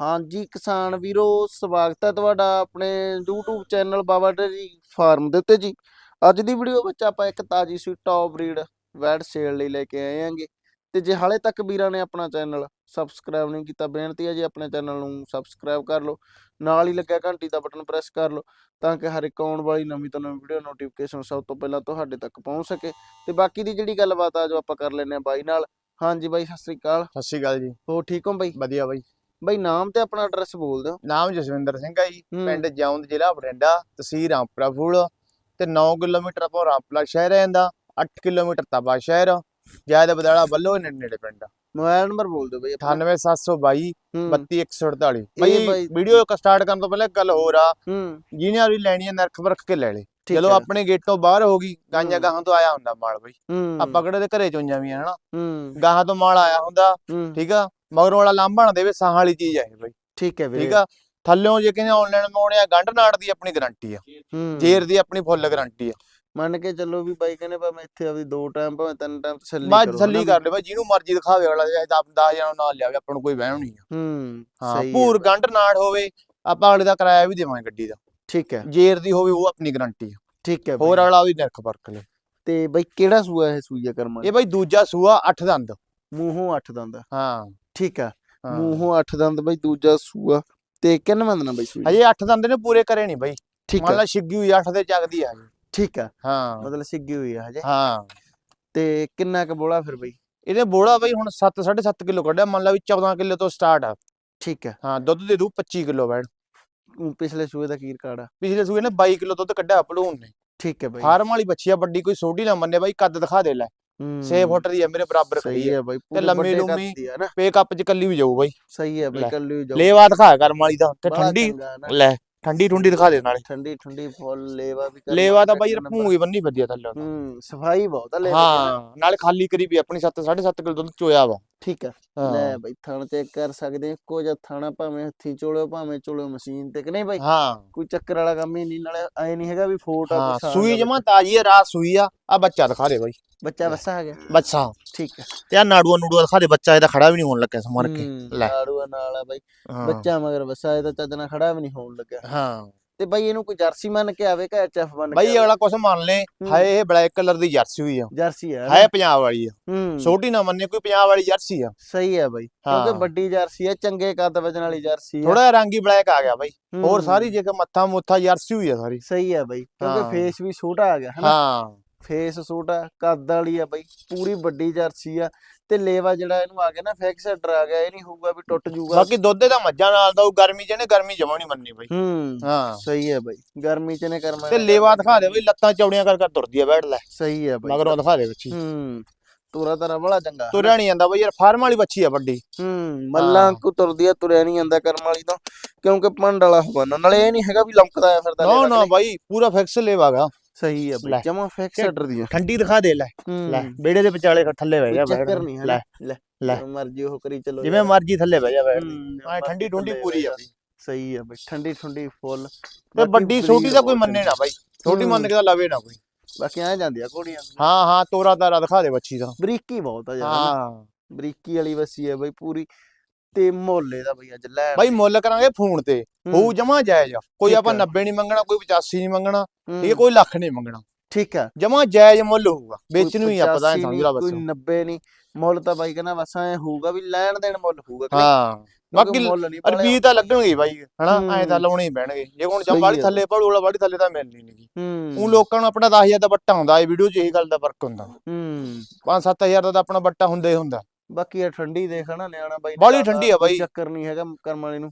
ਹਾਂਜੀ ਕਿਸਾਨ ਵੀਰੋ ਸਵਾਗਤ ਹੈ ਤੁਹਾਡਾ ਆਪਣੇ YouTube channel Baba dairy farm ਦੇ ਉੱਤੇ ਜੀ। ਅੱਜ ਦੀ ਵੀਡੀਓ ਵਿੱਚ ਆਪਾਂ ਇੱਕ ਤਾਜੀ ਸੂਈ ਟੌਪ ਬਰੀਡ ਵੈਟ ਸੇਲ ਲਈ ਲੈ ਕੇ ਆਏ ਆਂਗੇ ਤੇ ਜੇ ਹਾਲੇ ਤੱਕ ਵੀਰਾਂ ਨੇ ਆਪਣਾ ਚੈਨਲ ਸਬਸਕ੍ਰਾਈਬ ਨਹੀਂ ਕੀਤਾ ਬੇਨਤੀ ਹੈ ਜੀ ਆਪਣੇ ਚੈਨਲ ਨੂੰ ਸਬਸਕ੍ਰਾਈਬ ਕਰ ਲਓ। ਨਾਲ ਹੀ ਲੱਗਿਆ ਘੰਟੀ ਦਾ ਬਟਨ ਪ੍ਰੈਸ ਕਰ ਲਓ ਤਾਂ ਕਿ ਹਰ ਇੱਕ ਆਉਣ ਵਾਲੀ ਨਵੀਂ ਤੋਂ ਨਵੀਂ ਵੀਡੀਓ ਨੋਟੀਫਿਕੇਸ਼ਨ ਸਭ ਤੋਂ ਪਹਿਲਾਂ ਤੁਹਾਡੇ ਤੱਕ ਪਹੁੰਚ ਸਕੇ। ਤੇ ਬਾਕੀ ਦੀ ਜਿਹੜੀ ਗੱਲਬਾਤ ਆ ਜੋ ਆਪਾਂ ਕਰ ਲੈਨੇ ਆ ਬਾਈ ਨਾਲ। ਹਾਂਜੀ ਬਾਈ ਸਤਿ ਸ੍ਰੀ ਅਕਾਲ। ਸਤਿ ਸ਼੍ਰੀ ਅਕਾਲ ਜੀ। ਹੋ ਠੀਕ ਹੋ ਬਾਈ? ਵਧੀਆ ਬਾਈ। ਬਾਈ ਨਾਮ ਤੇ ਆਪਣਾ ਐਡਰੈਸ ਬੋਲ ਦਿਓ। ਨਾਮ ਜਸਵਿੰਦਰ ਸਿੰਘ ਹੈ ਜੀ ਹੂੰ। ਪਿੰਡ ਜੌਂਦ ਜ਼ਿਲ੍ਹਾ ਬਠਿੰਡਾ ਤਹਿਸੀਲ ਰਾਮਪੁਰਾ ਫੂਲ। ਤੇ 9 ਕਿਲੋਮੀਟਰ ਆਪਾਂ ਰਾਮਪੁਰਾ ਸ਼ਹਿਰ ਰਹਿੰਦਾ 8 ਕਿਲੋਮੀਟਰ ਤਬਾ ਸ਼ਹਿਰ ਜਾਇਦ ਬਦਾਲਾ ਬੱਲੋ ਨੇੜੇ ਨੇੜੇ ਪਿੰਡ ਮੋਬਾਈਲ ਨੰਬਰ ਬੋਲ ਦਿਓ ਬਾਈ ਆਪਣਾ। 98722 ਹੂੰ। 32148 ਇਹ ਬਾਈ ਬਾਈ- ਵੀਡੀਓ ਸਟਾਰਟ ਕਰਨ ਤੋਂ ਪਹਿਲਾਂ ਇੱਕ ਗੱਲ ਹੋਰ ਆ। ਹੂੰ। ਜਿਹਨੇ ਵਾਲੀ ਲੈਣੀ ਹੈ ਨਰਖ ਵਰਖ ਕੇ ਲੈ ਲੈ। ਠੀਕ ਚਲੋ ਹੈ। ਆਪਣੇ ਗੇਟੋਂ ਬਾਹਰ ਹੋ ਗਈ ਗਾਂਜਾ ਹੂੰ। ਗਾਹਾਂ ਤੋਂ ਆਇਆ ਹੁੰਦਾ ਮਾਲ ਬਾਈ। ਹੂੰ। ਆਪਾਂ ਕਿਹੜੇ ਦੇ ਘਰੇ ਚੋਈਆਂ ਵੀ ਆ ਹਨਾ? ਹੂੰ। ਗਾਹਾਂ ਤੋਂ ਮਾਲ ਆਇਆ ਹੁੰਦਾ ਹੂੰ। ਠੀਕ ਆ? ਮਗਰੋਂ ਵਾਲਾ ਲਾਂਭਾ ਨਾ ਦੇਵੇ ਸਾਹਾਂ ਵਾਲੀ ਚੀਜ਼ ਆ ਇਹ ਬਾਈ। ਠੀਕ ਹੈ ਵੀਰੇ। ਠੀਕ ਆ? ਥੱਲਿਓਂ ਜੇ ਕਹਿੰਦੇ ਆਨਲਾਈਨ ਮੋੜਿਆ ਗੰਢ ਨਾੜ ਦੀ ਆਪਣੀ ਗਾਰੰਟੀ ਆ। ਹੂੰ। ਜੇਰ ਦੀ ਆਪਣੀ ਫੁੱਲ ਗਾਰੰਟੀ ਆ। ਮੰਨ ਕੇ ਚੱਲੋ ਵੀ ਬਾਈ ਕਹਿੰਦੇ ਭਾਵੇਂ ਇੱਥੇ ਆਪਦੀ ਦੋ ਟਾਈਮ ਭਾਵੇਂ ਤਿੰਨ ਟਾਈਮ ਤਸੱਲੀ ਕਰੋ ਤਸੱਲੀ ਹਨਾ? ਕਰ ਲੈ ਬਾਈ ਜਿਹਨੂੰ ਮਰਜ਼ੀ ਦਿਖਾਵੇ ਵਾਲਾ ਜੇ 10 ਜਣਾ ਨਾਲ ਲਿਆਵੇ ਆਪਾਂ ਨੂੰ ਕੋਈ ਵਹਿਮ ਨਹੀਂ ਆ। ਹੂੰ ਹਾਂ ਹੈ। ਪੂਰ ਬਾਈ, ਗੰਢ ਨਾੜ ਹੋਵੇ ਆਪਾਂ ਅਗਲੇ ਦਾ ਕਿਰਾਇਆ ਵੀ ਦੇਵਾਂਗੇ ਗੱਡੀ ਦਾ। ਠੀਕ ਹੈ। ਜੇਰ ਦੀ ਹੋਵੇ ਉਹ ਆਪਣੀ ਗਾਰੰਟੀ ਆ। ਠੀਕ ਹੈ ਹੋਰ ਬਾਈ। ਅਗਲਾ ਉਹਦੀ ਨਿਰਖ ਵਰਕ ਲੈ। ਤੇ ਬਾਈ ਕਿਹੜਾ ਸੂਆ ਇਹ ਸੂਈਆ ਕਰਮਾ ਇਹ ਬਾਈ ਦੂਜਾ ਸੂਆ 8 ਦੰਦ। ਮੂੰਹੋਂ ਅੱਠ ਦੰਦ। ਹਾਂ। ਠੀਕ ਹਾਂ। ਮੂੰਹੋਂ ਅੱਠ ਦੰਦ ਬਾਈ ਦੂਜਾ ਸੂਆ। ਤੇ ਕਿੰਨਵਾਂ ਦਿਨ ਬਾਈ। ਸੂਈ। ਹਜੇ 8 ਦੰਦ ਨੇ ਪੂਰੇ ਕਰੇ ਨਹੀਂ ਬਾਈ। ਠੀਕ ਮੰਨ ਹੈ ਲਾ ਛਿੱਗੀ ਹੋਈ 8 ਦੇ ਚੱਕਦੀ ਆ। ਠੀਕ ਹੈ ਹਾਂ। ਮਤਲਬ ਸਿੱਗੀ ਹੋਈ ਹੈ ਹਜੇ। ਹਾਂ। ਤੇ ਕਿੰਨਾ ਕ ਬੋਲਾ ਫਿਰ ਬਾਈ? ਇਹਦੇ ਬੋੜਾ ਬਾਈ ਹੁਣ 7 7.5 ਕਿਲੋ ਕੱਢਿਆ। ਮੰਨ ਲਾ ਵੀ 14 ਕਿਲੋ ਤੋਂ ਸਟਾਰਟ ਆ। ਠੀਕ ਹੈ ਹਾਂ ਦੁੱਧ ਦੇ ਦੂ 25 ਕਿਲੋ ਬੈਣ ਊਂ ਪਿਛਲੇ ਸੂਏ ਦਾ ਕੀ ਰਿਕਾਰਡ ਆ? ਪਿਛਲੇ ਸੂਏ ਨੇ 22 ਕਿਲੋ ਦੁੱਧ ਕੱਢਿਆ ਭਲੂਨ ਨੇ। ਠੀਕ ਹੈ ਬਾਈ। ਫਾਰਮ ਵਾਲੀ ਬੱਚੀ ਆ ਵੱਡੀ ਕੋਈ ਛੋਟੀ ਨਾ ਮੰਨੇ ਬਾਈ ਕੱਦ ਦਿਖਾ ਦੇ ਲੈ। 6 ਹੂੰ, ਫੁੱਟ ਦੀ ਮੇਰੇ ਬਰਾਬਰ ਖੜੀ ਸਹੀ ਹੈ ਬਾਈ ਪੂਰੇ ਲੰਮੀ ਲੁੰਮੀ ਆ ਨਾ। ਪੇ ਕੱਪ ਚ ਕੱਲੀ ਵੀ ਜਾਊ ਬਾਈ। ਸਹੀ ਹੈ ਬਾਈ ਕੱਲੂ ਜਾਓ ਲੇਵਾ ਦਿਖਾ ਕਰਮ ਵਾਲੀ ਦਾ ਤੇ ਬੜਾ ਠੰਡੀ ਚੰਗਾ ਨਾ। ਲੈ ਠੰਡੀ ਠੁੰਡੀ ਦਿਖਾ ਦੇ ਨਾਲੇ। ਠੰਡੀ ਠੰਡੀ ਫੁੱਲ ਲੇਵਾ ਵੀ ਕਰਮ ਲੇਵਾ ਤਾਂ ਬਾਈ ਨੰਬਰ। ਭੂੰਗੀ ਬੰਨੀ ਵਧੀਆ ਥੱਲੇ ਉਹਦਾ। ਹੂੰ ਸਫ਼ਾਈ ਬਹੁਤ ਆ ਲੇਵਾ ਦੀ ਨਾ। ਹਾਂ ਨਾਲੇ ਖਾਲੀ ਕਰੀ ਵੀ ਆਪਣੀ 7 7.5 ਕਿਲੋ ਦੁੱਧ ਚੋਇਆ ਵਾ। ਠੀਕ ਹੈ ਹਾਂ। ਲੈ ਬਾਈ ਥਣ ਚੈੱਕ ਕਰ ਸਕਦੇ ਇੱਕੋ ਜਿਹਾ ਥਾਣਾ ਭਾਵੇਂ ਹੱਥੀ ਚੋਲਿਓ ਭਾਵੇਂ ਚੋਲਿਓ ਮਸ਼ੀਨ ਤੇ ਕਿ ਨਹੀਂ ਬਾਈ? ਹਾਂ। ਕੋਈ ਚੱਕਰ ਵਾਲਾ ਕੰਮ ਹੀ ਨਹੀਂ ਨਾਲੇ ਐ ਨਹੀਂ ਹੈਗਾ ਵੀ ਫੋਟ ਆ ਹਾਂ ਸੂਈ ਜਮਾ ਤਾਜੀ ਆ ਰਾਤ ਸੂਈ ਆ ਆ ਬੱਚਾ ਦਿਖਾ ਦੇ ਬਾਈ। ਬੱਚਾ ਵਸਾ ਆ ਗਿਆ? ਬੱਚਾ ਠੀਕ ਹੈ। ਤੇ ਆ ਨਾੜੂਆ ਨੂੜੂਆ ਦਿਖਾ ਦੇ ਬੱਚਾ ਇਹਦਾ ਖੜਾ ਵੀ ਨਹੀਂ ਹੋਣ ਲੱਗਿਆ ਸਮਰ ਕੇ। ਲੈ। ਲਾੜੂਆ ਨਾਲ ਆ ਬਾਈ। ਬੱਚਾ ਮਗਰ ਵਸਾ ਇਹਦਾ ਚੱਜ ਨਾਲ ਖੜਾ ਵੀ ਨਹੀਂ ਹੋਣ ਲੱਗਿਆ। ਹਾਂ। ਤੇ ਬਾਈ ਇਹਨੂੰ ਕੋਈ ਜਰਸੀ ਮੰਨ ਕੇ ਆਵੇ ਕਿ ਐਚਐਫ ਮੰਨ ਕੇ ਬਾਈ? ਅਗਲਾ ਕੁਛ ਮੰਨ ਲੈ। ਹਾਏ ਇਹ ਬਲੈਕ ਕਲਰ ਦੀ ਜਰਸੀ ਹੋਈ ਆ। ਜਰਸੀ ਹੈ ਹੈ ਪੰਜਾਬ ਵਾਲੀ ਆ। ਛੋਟੀ ਨਾ ਮੰਨੇ ਕੋਈ ਪੰਜਾਬ ਵਾਲੀ ਜਰਸੀ ਆ। ਸਹੀ ਹੈ ਬਾਈ। ਕਿਉਂਕਿ। ਵੱਡੀ ਜਰਸੀ ਹੈ ਚੰਗੇ ਕੱਦ ਵਜਨ ਵਾਲੀ ਜਰਸੀ ਹੈ ਥੋੜਾ ਰੰਗ ਬਲੈਕ ਆ ਗਿਆ ਬਾਈ। ਹੋਰ ਸਾਰੀ ਜੇ ਮੱਥਾ ਮੁੱਥਾ ਜਰਸੀ ਹੋਈ ਆ ਸਾਰੀ। ਸਹੀ ਹੈ ਬਾਈ। ਕਿਉਂਕਿ। ਫੇਸ ਵੀ ਛੋਟਾ ਆ ਗਿਆ ਹਨਾ ਹਾਂ। ਫੇਸ ਛੋਟਾ ਕੱਦ ਵਾਲੀ ਆ ਬਾਈ ਪੂਰੀ ਵੱਡੀ ਜਰਸੀ ਆ ਤੇ ਲੇਵਾ ਜਿਹੜਾ ਇਹਨੂੰ ਆ ਗਿਆ ਨਾ ਫਿਕਸਡ ਆ ਗਿਆ ਇਹ ਨਹੀਂ ਹੋਊਗਾ ਵੀ ਟੁੱਟ ਜਾਊਗਾ। ਬਾਕੀ ਦੁੱਧ ਦਾ ਮੱਝਾਂ ਨਾਲ ਦਾ ਉਹ ਗਰਮੀ ਚ ਨੇ ਗਰਮੀ ਜਮਾ ਨਹੀਂ ਮੰਨੀ ਬਾਈ। ਹੂੰ ਹਾਂ। ਸਹੀ ਹੈ ਬਾਈ ਗਰਮੀ ਚ ਨੇ ਕਰਮਾ ਤੇ ਲੇਵਾ ਦਿਖਾ ਦੇ ਬਈ ਲੱਤਾਂ ਚੌੜੀਆਂ ਕਰ ਕਰ ਤੁਰਦੀ ਆ ਬੈਠ ਲੈ। ਸਹੀ ਹੈ ਬਾਈ। ਮਗਰੋਂ ਦਿਖਾ ਦੇ ਬੱਚੀ ਹੂੰ। ਤੁਰਾ ਤਰਾ ਬੜਾ ਚੰਗਾ? ਤੁਰਿਆ ਨਹੀਂ ਜਾਂਦਾ ਬਈ ਯਾਰ ਫਾਰਮ ਵਾਲੀ ਬੱਚੀ ਆ ਵੱਡੀ। ਹੂੰ ਮੱਲਾਂ। ਕੋ ਤੁਰਦੀ ਆ ਤੁਰਿਆ ਨਹੀਂ ਜਾਂਦਾ ਕਰਮ ਵਾਲੀ ਤੋਂ ਕਿਉਂਕਿ ਪੰਡ ਵਾਲਾ ਹਵਾਨਾ ਨਾਲੇ ਇਹ ਨਹੀਂ ਹੈਗਾ ਵੀ ਲੰਕਦਾ ਆ ਫਿਰਦਾ ਨਾ ਨਾ ਬਾਈ ਪੂਰਾ ਫਿਕਸ ਲੇਵਾਗਾ। ਸਹੀ ਹੈ ਬਾਈ ਲੈ। ਜਮਾ ਫਿਕਸਡ ਦੀ ਆ ਠੰਡੀ ਦਿਖਾ ਦੇ ਲੈ। ਲੈ ਬੇੜੇ ਦੇ ਵਿਚਾਲੇ ਥੱਲੇ ਬਹਿ ਜਾ ਚੱਕਰ ਨਹੀਂ ਹੈ ਲੈ ਲੈ ਲੈ। ਮਰਜ਼ੀ ਉਹ ਕਰੀ ਚਲੋ ਜਿਵੇਂ। ਮਰਜ਼ੀ ਥੱਲੇ ਬਹਿ ਜਾ ਬੈਠ। ਹੂੰ, ਮਰਜ਼ੀ ਠੰਡੀ ਠੁੰਡੀ ਪੂਰੀ ਆ। ਜਾ। ਸਹੀ ਹੈ ਬਾਈ ਠੰਡੀ ਠੰਡੀ ਫੁੱਲ। ਤੇ ਵੱਡੀ ਛੋਟੀ ਦਾ ਕੋਈ ਮੰਨੇ ਨਾ ਬਾਈ। ਛੋਟੀ ਮੰਨ ਕੇ ਤਾਂ ਲਵੇ ਨਾ ਕੋਈ। ਬਾਕੀ ਆ ਜਾਂਦੀ ਆ ਘੋੜੀਆਂ। ਹਾਂ ਹਾਂ ਤੋਰਾ ਤਾਰਾ ਦਿਖਾ ਦੇ ਬੱਚੀ ਦਾ। ਬਰੀਕੀ ਬਹੁਤ ਆ ਯਾਰ ਹਾਂ। ਬਰੀਕੀ ਵਾਲੀ ਵਸੀ ਹੈ ਬਾਈ ਪੂਰੀ ਤੇ ਮੋਲੇ ਦਾ ਬਈ ਅੱਜ ਲੈ ਬਾਈ ਮੁੱਲ ਕਰਾਂਗੇ ਫੋਨ ਤੇ। ਹੋਊ ਜਮਾ ਜਾਇਜ਼ ਕੋਈ ਆਪਾਂ ਆ। 90 ਨਹੀਂ ਮੰਗਣਾ ਕੋਈ 85 ਨਹੀਂ ਮੰਗਣਾ ਹੂੰ, ਠੀਕ ਹੈ। ਕੋਈ ਲੱਖ ਨਹੀਂ ਮੰਗਣਾ। ਠੀਕ ਆ। ਜਮਾ ਜਾਇਜ਼ ਮੁੱਲ ਹੋਊਗਾ। ਵੇਚਣ ਨੂੰ ਹੀ ਆਪਾਂ 85 ਸਮਝ ਲਾ ਬਸ। ਕੋਈ 90 ਨਹੀਂ। ਮੁੱਲ ਤਾਂ ਬਾਈ ਕਹਿੰਦਾ ਬਸ ਐ ਹੋਊਗਾ ਵੀ ਲੈਣ ਦੇਣ ਮੁੱਲ ਹੋਊਗਾ? ਹਾਂ। ਬਾਕੀ ਰੁਪਈਏ ਤਾਂ ਲੱਗਣਗੇ ਬਾਈ ਹਨਾ? ਐ ਤਾਂ ਹੂੰ। ਲਾਉਣੇ ਹੀ ਪੈਣਗੇ। ਜੇ ਹੁਣ ਜਮ ਆ। ਥੱਲੇ ਪੜੂ ਵਾਲਾ ਬਾੜੀ ਥੱਲੇ ਤਾਂ ਮਿਲਣੀ ਨਹੀਂ ਹੂੰ। ਉਹ ਲੋਕਾਂ ਨੂੰ ਆਪਣਾ 10000 ਦਾ ਬੱਟਾ ਹੁੰਦਾ ਇਹ ਵੀਡੀਓ 'ਚ ਇਹੀ ਗੱਲ ਦਾ ਫ਼ਰਕ ਹੁੰਦਾ। ਹੂੰ। 5-7000 ਦਾ ਤਾਂ ਆਪਣਾ ਬੱਟਾ ਹੁੰਦਾ ਹੀ ਹੁੰਦਾ। ਬਾਕੀ ਇਹ ਠੰਡੀ ਦੇਖ ਨਾ ਨਿਆਣਾ ਬਾਈ ਬਾਹਲੀ ਠੰਡੀ ਆ ਕੋਈ ਬਾਈ। ਚੱਕਰ ਨਹੀਂ ਹੈਗਾ ਕਰਮ ਵਾਲੇ ਨੂੰ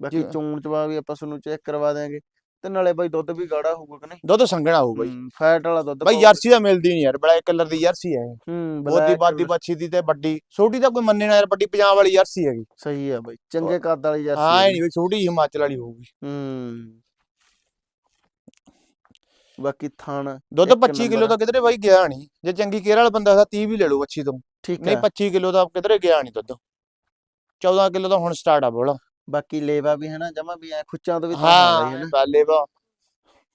ਬਾਕੀ ਜੀ। ਚੋਣ ਚਵਾ ਵੀ ਆਪਾਂ ਤੁਹਾਨੂੰ ਚੈੱਕ ਕਰਵਾ ਦਿਆਂਗੇ ਤੇ ਨਾਲੇ ਬਾਈ ਦੁੱਧ ਵੀ ਗਾੜਾ ਹੋਊਗਾ ਕਿ ਨਹੀਂ ਦੁੱਧ ਸੰਘਣਾ ਹੋਊ ਬਾਈ ਫੈਟ ਵਾਲਾ ਦੁੱਧ ਬਾਈ ਪਾਊਗਾ। ਜਰਸੀ ਦਾ ਮਿਲਦੀ ਨਹੀਂ ਯਾਰ ਬਲੈਕ ਕਲਰ ਦੀ ਜਰਸੀ ਹੈ। ਹੂੰ ਬਹੁਤੀ black ਬਾਦੀ। ਬੱਚੀ ਦੀ ਤੇ ਵੱਡੀ ਛੋਟੀ ਤਾਂ ਕੋਈ ਮੰਨੇ ਨਾ ਯਾਰ ਵੱਡੀ ਪੰਜਾਬ ਵਾਲੀ ਜਰਸੀ ਹੈਗੀ ਸਹੀ ਆ ਬਾਈ ਚੰਗੇ ਕੱਦ ਵਾਲੀ ਜਰਸੀ ਹਾਂ ਆ ਇਹ ਨਹੀਂ ਛੋਟੀ ਹਿਮਾਚਲ ਵਾਲੀ ਹੋਊਗੀ ਹੂੰ ਬਾਕੀ ਥਣ ਦੁੱਧ ਇੱਕ 25 ਕਿਲੋ ਨੰਬਰ। ਤਾਂ ਕਿਧਰੇ ਬਾਈ ਗਿਆ ਨਹੀਂ ਜੇ ਚੰਗੀ ਕੇਅਰ ਵਾਲਾ ਬੰਦਾ ਤਾਂ 30 ਵੀ ਲੈ ਲਓ ਬੱਚੀ ਤੋਂ। ਠੀਕ ਨਹੀਂ ਹੈ 25 ਕਿਲੋ ਦਾ ਕਿਧਰੇ ਗਿਆ ਨਹੀਂ ਦੁੱਧ। 14 ਕਿਲੋ ਤਾਂ ਹੁਣ ਸਟਾਰਟ ਆ ਬੋਲਾ। ਬਾਕੀ ਲੇਵਾ ਵੀ ਹੈ ਨਾ ਜਮਾ ਵੀ ਐ ਖੁੱਚਾਂ ਤੋਂ ਵੀ ਤਾਂ ਹੈ ਹਾਂ ਬਾਲੇ ਬਾ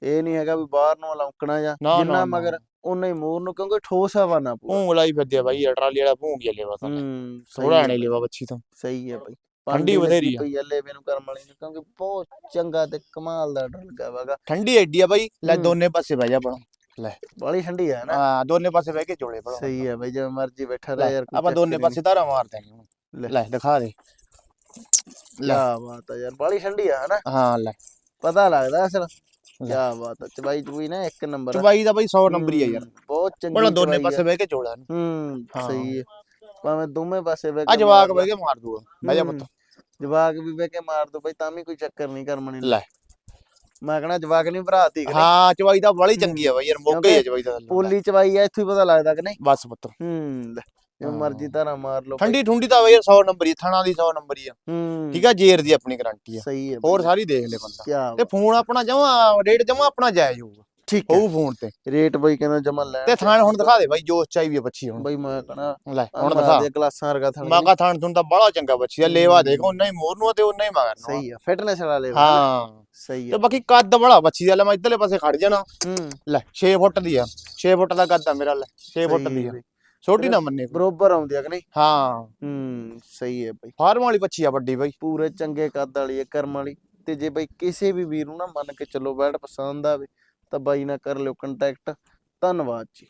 ਇਹ ਨਹੀਂ ਹੈਗਾ ਵੀ ਬਾਹਰ ਨੂੰ ਲੌਂਕਣਾ ਜਾਂ ਨਾ, ਜਿੰਨਾ ਨਾ, ਮਗਰ ਨਾ। ਉਨਾ ਹੀ ਮੂਰ ਨੂੰ ਕਿਉਂਕਿ ਠੋਸ ਹਵਾ ਨਾ ਪਊ ਭੂੰਗ ਲਾਈ ਫਿਰਦੀ ਆ ਬਾਈ ਟਰਾਲੀ ਵਾਲਾ ਭੂੰਗ ਹੀ ਆ ਲੇਵਾ ਤਾਂ। ਹੂੰ ਸਹੀ ਥੋੜਾ ਹੈ ਨਹੀਂ ਲੇਵਾ ਬੱਚੀ ਤੋਂ। ਸਹੀ ਹੈ ਬਾਈ। ਠੰਡੀ ਬਥੇਰੀ ਆ। ਪਈ ਆ ਲੇਵੇ ਨੂੰ ਕਰਮ ਵਾਲੀ ਨੂੰ ਕਿਉਂਕਿ ਬਹੁਤ ਚੰਗਾ ਤੇ ਕਮਾਲ ਦਾ ਡਰ ਲੱਗਾ ਵਾਗਾ ਠੰਡੀ ਐਡੀ ਆ ਬਾਈ ਲੈ। ਦੋਨੇ ਪਾਸੇ ਬਹਿ ਜਾ ਪੜੋ ਬਾਲੀ ਠੰਡੀ ਹੈ ਨਾ ਹਾਂ ਦੋਨੇ ਪਾਸੇ ਬਹਿ ਕੇ ਚੋਲੇ ਪੜੋ ਸਹੀ ਹੈ ਬਾਈ ਜਿਵੇਂ ਮਰਜ਼ੀ ਬੈਠਾ ਲੈ, ਰਹਿ ਯਾਰ ਆਪਾਂ ਦੋਨੇ ਪਾਸੇ ਧਾਰਾ ਮਾਰ ਦਾਂਗੇ ਹੁਣ। ਲੈ। ਲੈ ਦਿਖਾ ਦੇ। ਕਿਆ ਬਾਤ ਹੈ ਯਾਰ ਬਾਲੀ ਠੰਡੀ ਆ ਹਨਾ ਹਾਂ ਲੈ ਪਤਾ ਲੱਗਦਾ ਅਸਲ ਲੈ। ਕਿਆ ਬਾਤ ਹੈ ਚਬਾਈ ਚੁਈ ਨਾ ਇੱਕ ਨੰਬਰ ਆ। ਚਬਾਈ ਦਾ ਬਾਈ 100 ਨੰਬਰ ਹੀ ਆ ਯਾਰ ਬਹੁਤ ਚੰਗੀ ਬੜਾ ਦੋਨੇ ਚਬਾਈ ਪਾਸੇ ਆ। ਬਹਿ ਕੇ ਚੋਲਾ ਹੂੰ। ਸਹੀ ਹੈ ਭਾਵੇਂ ਦੋਵੇਂ ਪਾਸੇ ਬਹਿ ਆ ਕੇ ਜਵਾਕ ਮਾਰ ਬਹਿ ਕੇ ਮਾਰ ਦੂਗਾ ਬਹਿ ਜਾ ਪੁੱਤ ਜਵਾਕ ਵੀ ਬਹਿ ਕੇ ਮਾਰ ਦੋ ਬਈ ਤਾਂ ਵੀ ਕੋਈ ਚੱਕਰ ਨਹੀਂ ਕਰਮਣੀ ਲੈ। ਮੈਂ ਕਹਣਾ ਜਵਾਕ ਨਹੀਂ ਭਰਾਤੀ ਕਿ ਨਹੀਂ ਹਾਂ ਚਵਾਈ ਦਾ ਬੜੀ ਚੰਗੀ ਆ ਬਾਈ ਯਾਰ ਮੋਗੇ ਹੀ ਆ ਚਵਾਈ ਦਾ ਪੋਲੀ ਚਵਾਈ ਆ ਇੱਥੋਂ ਹੀ ਪਤਾ ਲੱਗਦਾ ਕਿ ਨਹੀਂ। ਬਸ ਪੁੱਤ ਹੂੰ ਲੈ, ਜੋ। ਮਰਜ਼ੀ ਧਾਰਾ ਮਾਰ ਲਓ ਠੰਡੀ ਠੁੰਡੀ ਤਾਂ ਬਾਈ ਯਾਰ 100 ਨੰਬਰ ਹੀ ਆ, ਥਣਾ ਦੀ 100 ਨੰਬਰ ਹੀ ਆ। ਹੂੰ। ਠੀਕ ਆ ਜੇਰ ਦੀ ਆਪਣੀ ਗਾਰੰਟੀ ਆ। ਸਹੀ ਹੈ ਹੋਰ ਸਾਰੀ ਦੇਖ ਲੈ ਬੰਦਾ। ਤੇ ਫੋਨ ਆਪਣਾ ਜਮਾ ਰੇਟ ਜਮਾ ਆਪਣਾ ਜਾਇਜ਼ ਹੋਊਗਾ। ਠੀਕ ਹੈ। ਹੋਊ ਫੋਨ ਤੇ। ਰੇਟ ਬਈ ਕਹਿੰਦਾ ਜਮਾ ਲੈਣ ਤੇ ਥਾਣ ਹੁਣ ਦਿਖਾ ਦੇ ਬਾਈ ਜੋਸ਼ ਚਾਈ ਵੀ ਆ ਬੱਚੀ ਹੁਣ। ਬਈ ਮੈਂ ਕਹਣਾ ਲੈ ਹੁਣ ਦਿਖਾ। ਦੇ ਗਲਾਸਾਂ ਵਰਗਾ ਥਣ ਮਾਗਾ ਥਾਣ ਤੁੰ ਤਾਂ ਬੜਾ ਚੰਗਾ ਬੱਚੀ ਆ ਲੇਵਾ ਦੇਖ ਉਹਨਾਂ ਹੀ ਮੋਰ ਨੂੰ ਆ ਤੇ ਉਹਨਾਂ ਹੀ ਮਗਰ ਨੂੰ ਆ। ਸਹੀ ਹੈ ਫਿਟਨੈਸ ਵਾਲਾ ਲੈ ਹਾਂ। ਸਹੀ ਤੇ ਹੈ ਬਾਕੀ ਕੱਦ ਬੜਾ ਬੱਚੀ ਦਾ ਲੈ ਮੈਂ ਇੱਧਰਲੇ ਪਾਸੇ ਖੜ ਜਾਣਾ। ਹੂੰ। ਲੈ 6 ਫੁੱਟ ਦੀ ਆ 6 ਫੁੱਟ ਦਾ ਕੱਦ ਆ ਮੇਰਾ ਲੈ 6 ਫੁੱਟ ਦੀ ਹੈ ਆ। ਛੋਟੀ ਨਾ ਮੰਨੇ। ਬਰੋਬਰ ਆਉਂਦੀ ਆ ਕਿ ਨਹੀਂ? ਹਾਂ। ਹੂੰ ਸਹੀ ਹੈ ਬਈ। ਫਾਰਮ ਵਾਲੀ ਬੱਚੀ ਆ ਵੱਡੀ ਬਾਈ। ਪੂਰੇ ਚੰਗੇ ਕੱਦ ਵਾਲੀ ਹੈ ਕਰਮ ਵਾਲੀ। ਤੇ ਜੇ ਬਈ ਕਿਸੇ ਵੀ ਵੀਰ ਨੂੰ ਨਾ ਮੰਨ ਕੇ ਚੱਲੋ ਬੈਡ ਪਸੰਦ ਆਵੇ ਤਾਂ ਬਾਈ ਨਾਲ ਕਰ ਲਿਓ ਕੰਟੈਕਟ ਧੰਨਵਾਦ ਜੀ।